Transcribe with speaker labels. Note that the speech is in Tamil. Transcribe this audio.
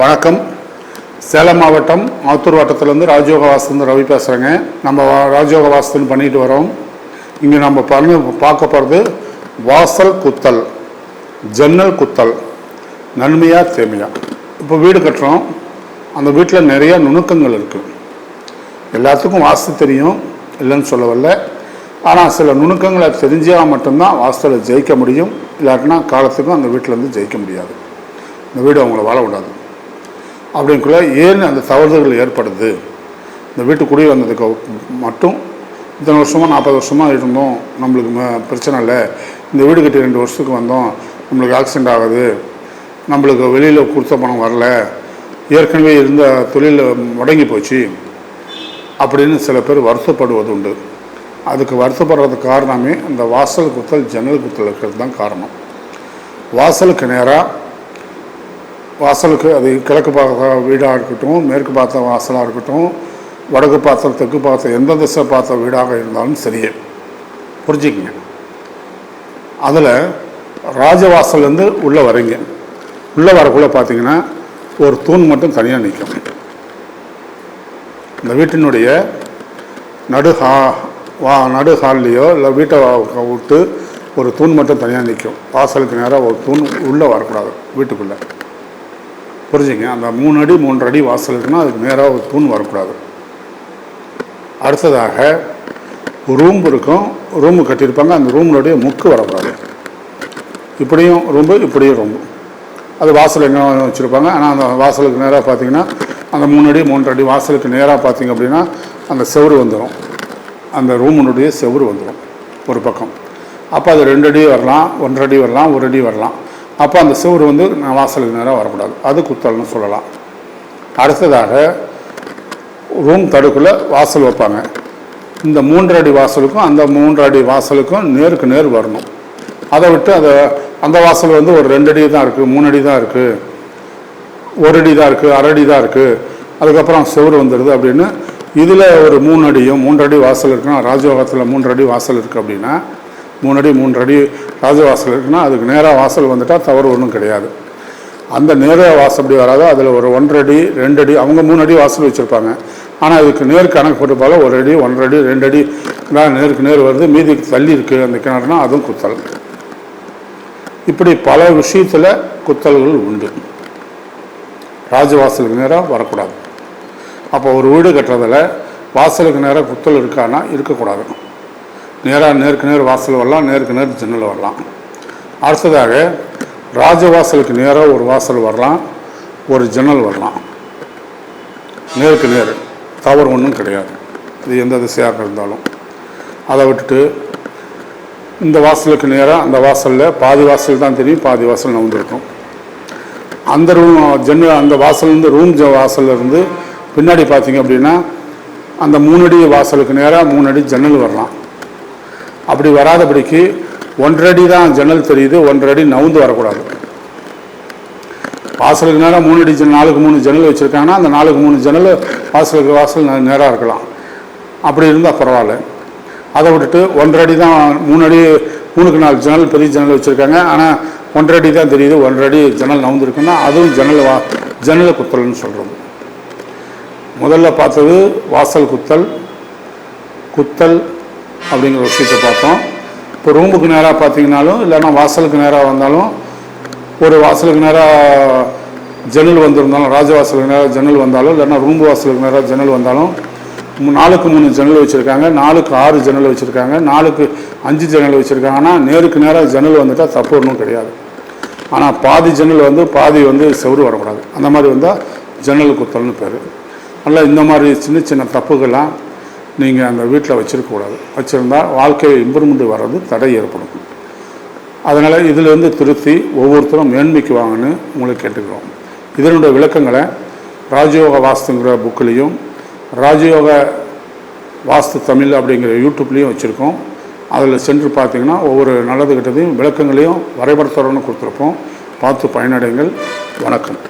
Speaker 1: வணக்கம். சேலம் மாவட்டம் ஆத்தூர் வட்டத்துலேருந்து ராஜயோக வாசத்துலேருந்து ரவி பேசுகிறேங்க நம்ம ராஜயோக வாசத்துன்னு பண்ணிட்டு வரோம். இங்கே நம்ம பண்ண பார்க்க போகிறது வாசல் குத்தல் ஜன்னல் குத்தல் நன்மையா தேமையா. இப்போ வீடு கட்டுறோம். அந்த வீட்டில் நிறைய நுணுக்கங்கள் இருக்குது எல்லாத்துக்கும் வாஸ்து தெரியும் இல்லைன்னு சொல்ல வரல ஆனால் சில நுணுக்கங்களை தெரிஞ்சால் மட்டும்தான் வாஸ்துவில் ஜெயிக்க முடியும். இல்லாட்டினா காலத்துக்கும் அந்த வீட்டில் இருந்து ஜெயிக்க முடியாது. இந்த வீடு அவங்கள வாழ விடாது. அப்படிங்குள்ள ஏன் அந்த தவறுதல்கள் ஏற்படுது? இந்த வீட்டு குடி வந்ததுக்கு மட்டும் இத்தனை வருஷமாக நாற்பது வருஷமாக இருந்தோம். நம்மளுக்கு ம- பிரச்சனை இல்லை. இந்த வீடு கட்டி ரெண்டு வருஷத்துக்கு வந்தோம். நம்மளுக்கு ஆக்சிடென்ட் ஆகுது. நம்மளுக்கு வெளியில் கொடுத்த பணம் வரல. ஏற்கனவே இருந்த தொழில் முடங்கி போச்சு. அப்படின்னு சில பேர் வருத்தப்படுவது உண்டு. அதுக்கு வருத்தப்படுறதுக்கு காரணமே அந்த வாசல் குத்தல் ஜன்னல் குத்தல் இருக்கிறது தான் காரணம். வாசலுக்கு நேராக வாசலுக்கு அது கிழக்கு பார்த்த வீடாக இருக்கட்டும் மேற்கு பார்த்த வாசலாக இருக்கட்டும் வடக்கு பார்த்த தெற்கு பார்த்த எந்த திசை பார்த்த வீடாக இருந்தாலும் சரியே. புரிஞ்சுக்கங்க. அதில் ராஜவாசல்லேருந்து உள்ளே வரீங்க. உள்ளே வரக்குள்ளே பார்த்தீங்கன்னா ஒரு தூண் மட்டும் தனியாக நிற்கும் இந்த வீட்டினுடைய நடு ஹா வா நடு ஹால்லையோ இல்லை வீட்டை விட்டு ஒரு தூண் மட்டும் தனியாக நிற்கும் வாசலுக்கு நேராக ஒரு தூண் உள்ளே வரக்கூடாது வீட்டுக்குள்ளே. புரிஞ்சுங்க. அந்த மூணு அடி மூன்று அடி வாசல் இருக்குன்னா அதுக்கு நேராக ஒரு தூண் வரக்கூடாது. அடுத்ததாக ரூம் இருக்கும். ரூமு கட்டியிருப்பாங்க. அந்த ரூமினுடைய முக்கு வரக்கூடாது. இப்படியும் ரூம்பு இப்படியும் ரூம்பு. அது வாசல் எங்கே வச்சுருப்பாங்க. ஆனால் அந்த வாசலுக்கு நேராக பார்த்தீங்கன்னா அந்த மூணு அடி மூன்று அடி வாசலுக்கு நேராக பார்த்தீங்க அப்படின்னா அந்த செவுரு வந்துடும். அந்த ரூமினுடைய செவுரு வந்துடும். ஒரு பக்கம். அப்போ அது ரெண்டு அடி வரலாம் ஒன்றரை அடி வரலாம் ஒரு அடி வரலாம். அப்போ அந்த சுவர் வந்து நான் வாசலுக்கு நேராக வரக்கூடாது. அது குத்தல்னு சொல்லலாம். அடுத்ததாக ரூம் தடுக்கில் வாசல் வைப்பாங்க. இந்த மூன்று அடி வாசலுக்கும் அந்த மூன்று அடி வாசலுக்கும் நேருக்கு நேர் வரணும். அதை விட்டு அதை அந்த வாசல் வந்து ஒரு ரெண்டு அடி தான் இருக்குது மூணு அடி தான் இருக்குது ஒரு அடி தான் இருக்குது அரை அடி தான் இருக்குது அதுக்கப்புறம் சுவர் வந்துடுது அப்படின்னு. இதில் ஒரு மூணு அடியும் மூன்று அடி வாசல் இருக்குன்னா ராஜயோகத்தில் மூன்று அடி வாசல் இருக்குது அப்படின்னா மூணு அடி மூன்று அடி ராஜவாசல் இருக்குன்னா அதுக்கு நேராக வாசல் வந்துட்டால் தவறு ஒன்றும் கிடையாது. அந்த நேராக வாசல் அப்படி வராது அதில் ஒரு ஒன்றரை அடி ரெண்டு அடி அவங்க மூணு அடி வாசல் வச்சுருப்பாங்க. ஆனால் இதுக்கு நேர் கணக்கு போட்டுப்பால ஒரு அடி ஒன்றரை அடி ரெண்டு அடி தான் நேருக்கு நேர் வருது மீதி தள்ளி இருக்குது அந்த கிணறுனா அதுவும் குத்தல். இப்படி பல விஷயத்தில் குத்தல்கள் உண்டு. ராஜவாசலுக்கு நேராக வரக்கூடாது. அப்போ ஒரு வீடு கட்டுறதில் வாசலுக்கு நேராக குத்தல் இருக்கான்னா இருக்கக்கூடாது. நேராக நேருக்கு நேர் வாசல் வரலாம் நேருக்கு நேர் ஜன்னல் வரலாம். அடுத்ததாக ராஜவாசலுக்கு நேராக ஒரு வாசல் வரலாம் ஒரு ஜன்னல் வரலாம். நேருக்கு நேர் தவறு ஒன்றும் கிடையாது. இது எந்த திசையாக இருந்தாலும். அதை விட்டுட்டு இந்த வாசலுக்கு நேராக அந்த வாசலில் பாதி வாசல் தான் தெரியும் பாதி வாசல் நவுந்திருக்கும். அந்த ரூம் ஜன்னல் அந்த வாசல்லேருந்து ரூம் ஜ வாசல்ல இருந்து பின்னாடி பார்த்தீங்க அப்படின்னா அந்த மூணு அடி வாசலுக்கு நேராக மூணு அடி ஜன்னல் வரலாம். அப்படி வராதபடிக்கு ஒன்றடி அடி தான் ஜன்னல் தெரியுது ஒன்றடி அடி நவுந்து வரக்கூடாது. வாசலுக்கு நேராக மூணு அடி நாலுக்கு மூணு ஜன்னல் வச்சுருக்காங்கன்னா அந்த நாலுக்கு மூணு ஜன்னல் வாசலுக்கு வாசல் நேராக இருக்கலாம். அப்படி இருந்தால் பரவாயில்ல. அதை விட்டுட்டு ஒன்றரை அடி தான் மூணு அடி மூணுக்கு நாலு ஜன்னல் பெரிய ஜன்னல் வச்சுருக்காங்க. ஆனால் ஒன்றடி அடி தான் தெரியுது ஒன்றரை அடி ஜன்னல் நவுந்துருக்குன்னா அதுவும் ஜன்னல் வா ஜன்னலை குத்தல்னு சொல்கிறது முதல்ல பார்த்தது வாசல் குத்தல் குத்தல் அப்படிங்கிற ஒரு விஷயத்தை பார்த்தோம். இப்போ ரூமுக்கு நேராக பார்த்தீங்கனாலும் இல்லைன்னா வாசலுக்கு நேராக வந்தாலும் ஒரு வாசலுக்கு நேராக ஜன்னல் வந்திருந்தாலும் ராஜவாசலுக்கு நேராக ஜன்னல் வந்தாலும் இல்லைன்னா ரூம்பு வாசலுக்கு நேராக ஜன்னல் வந்தாலும் நாலுக்கு மூணு ஜன்னல் வச்சுருக்காங்க நாலுக்கு ஆறு ஜன்னல் வச்சுருக்காங்க நாலுக்கு அஞ்சு ஜன்னல் வச்சுருக்காங்கன்னா நேருக்கு நேராக ஜன்னல் வந்துட்டால் தப்பு ஒன்றும் கிடையாது. ஆனால் பாதி ஜன்னல் வந்து பாதி வந்து செவரு வரக்கூடாது. அந்த மாதிரி வந்தால் ஜன்னல் குத்தல்னு பேர். அதனால் இந்த மாதிரி சின்ன சின்ன தப்புகள்லாம் நீங்கள் அந்த வீட்டில் வச்சுருக்கக்கூடாது. வச்சுருந்தா வாழ்க்கை இம்ப்ரூவ்மெண்ட் வர்றது தடை ஏற்படும். அதனால் இதிலிருந்து திருத்தி ஒவ்வொருத்தரும் மேன்மைக்கு வாங்கன்னு உங்களை கேட்டுக்கிறோம். இதனுடைய விளக்கங்களை ராஜயோக வாஸ்துங்கிற புக்கிலையும் ராஜயோக வாஸ்து தமிழ் அப்படிங்கிற யூடியூப்லேயும் வச்சுருக்கோம். அதில் சென்று பார்த்தீங்கன்னா ஒவ்வொரு நல்லது கெட்டதையும் விளக்கங்களையும் வரைபடத்தோடன்னு கொடுத்துருப்போம். பார்த்து பயனடைங்கள். வணக்கம்.